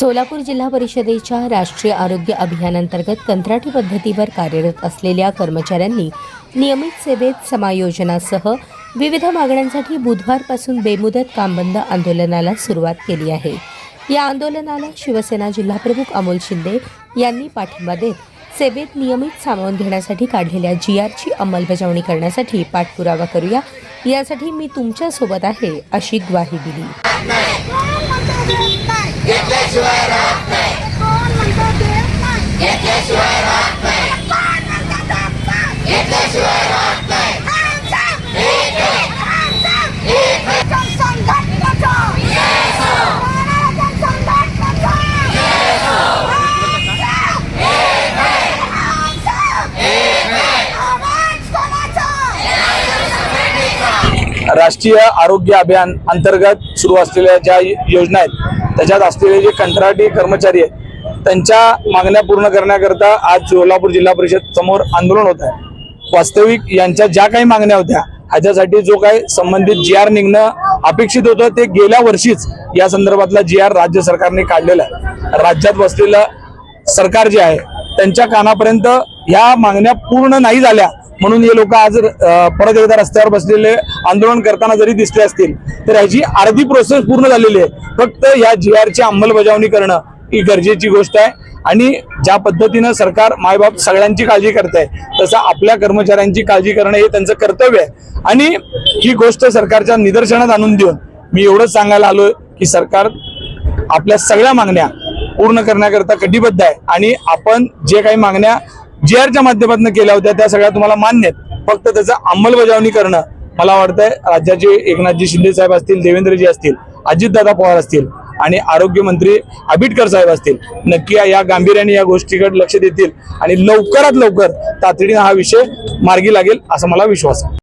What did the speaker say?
सोलापूर जिल्हा परिषदेच्या राष्ट्रीय आरोग्य अभियानांतर्गत कंत्राटी पद्धतीवर कार्यरत असलेल्या कर्मचाऱ्यांनी नियमित सेवेत समायोजनासह विविध मागण्यांसाठी बुधवारपासून बेमुदत कामबंद आंदोलनाला सुरुवात केली आहे. या आंदोलनाला शिवसेना जिल्हाप्रमुख अमोल शिंदे यांनी पाठिंबा देत सेवेत नियमित सामावून घेण्यासाठी काढलेल्या जी आरची अंमलबजावणी करण्यासाठी पाठपुरावा करूया. यासाठी मी तुमच्यासोबत आहे अशी ग्वाही दिली. Get that sweater. राष्ट्रीय आरोग्य अभियान अंतर्गत सुरू असलेल्या ज्या योजना आहेत त्याच्यात असलेले जे कंत्राटी कर्मचारी आहेत त्यांच्या मागण्या पूर्ण करण्याकरता आज सोलापूर जिल्हा परिषद समोर आंदोलन होत आहे. वास्तविक यांच्या ज्या काही मागण्या होत्या ह्याच्यासाठी जो काही संबंधित जी आर निघणं अपेक्षित होतं ते गेल्या वर्षीच या संदर्भातला जी आर राज्य सरकारने काढलेला आहे. राज्यात बसलेलं सरकार जे आहे त्यांच्या कानापर्यंत ह्या मागण्या पूर्ण नाही झाल्या म्हणून हे लोक आज परत एकदा रस्त्यावर बसलेले आंदोलन करताना जरी दिसले असतील तर ह्याची अर्धी प्रोसेस पूर्ण झालेली आहे. फक्त या जी आरची अंमलबजावणी करणं ही गरजेची गोष्ट आहे. आणि ज्या पद्धतीनं सरकार मायबाप सगळ्यांची काळजी करत आहे तसं आपल्या कर्मचाऱ्यांची काळजी करणं हे त्यांचं कर्तव्य आहे. आणि ही गोष्ट सरकारच्या निदर्शनात आणून देऊन मी एवढंच सांगायला आलो की सरकार आपल्या सगळ्या मागण्या पूर्ण करण्याकरता कटिबद्ध आहे. आणि आपण जे काही मागण्या जे आरच्या माध्यमातून केल्या होत्या त्या सगळ्या तुम्हाला मान्य आहेत. फक्त त्याचं अंमलबजावणी करणं मला वाटतंय राज्याचे एकनाथजी शिंदे साहेब असतील देवेंद्रजी असतील अजितदादा पवार असतील आणि आरोग्यमंत्री आबिटकर साहेब असतील नक्की या- या गांभीर्याने या गोष्टीकडे लक्ष देतील आणि लवकरात लवकर तातडीनं हा विषय मार्गी लागेल असा मला विश्वास आहे.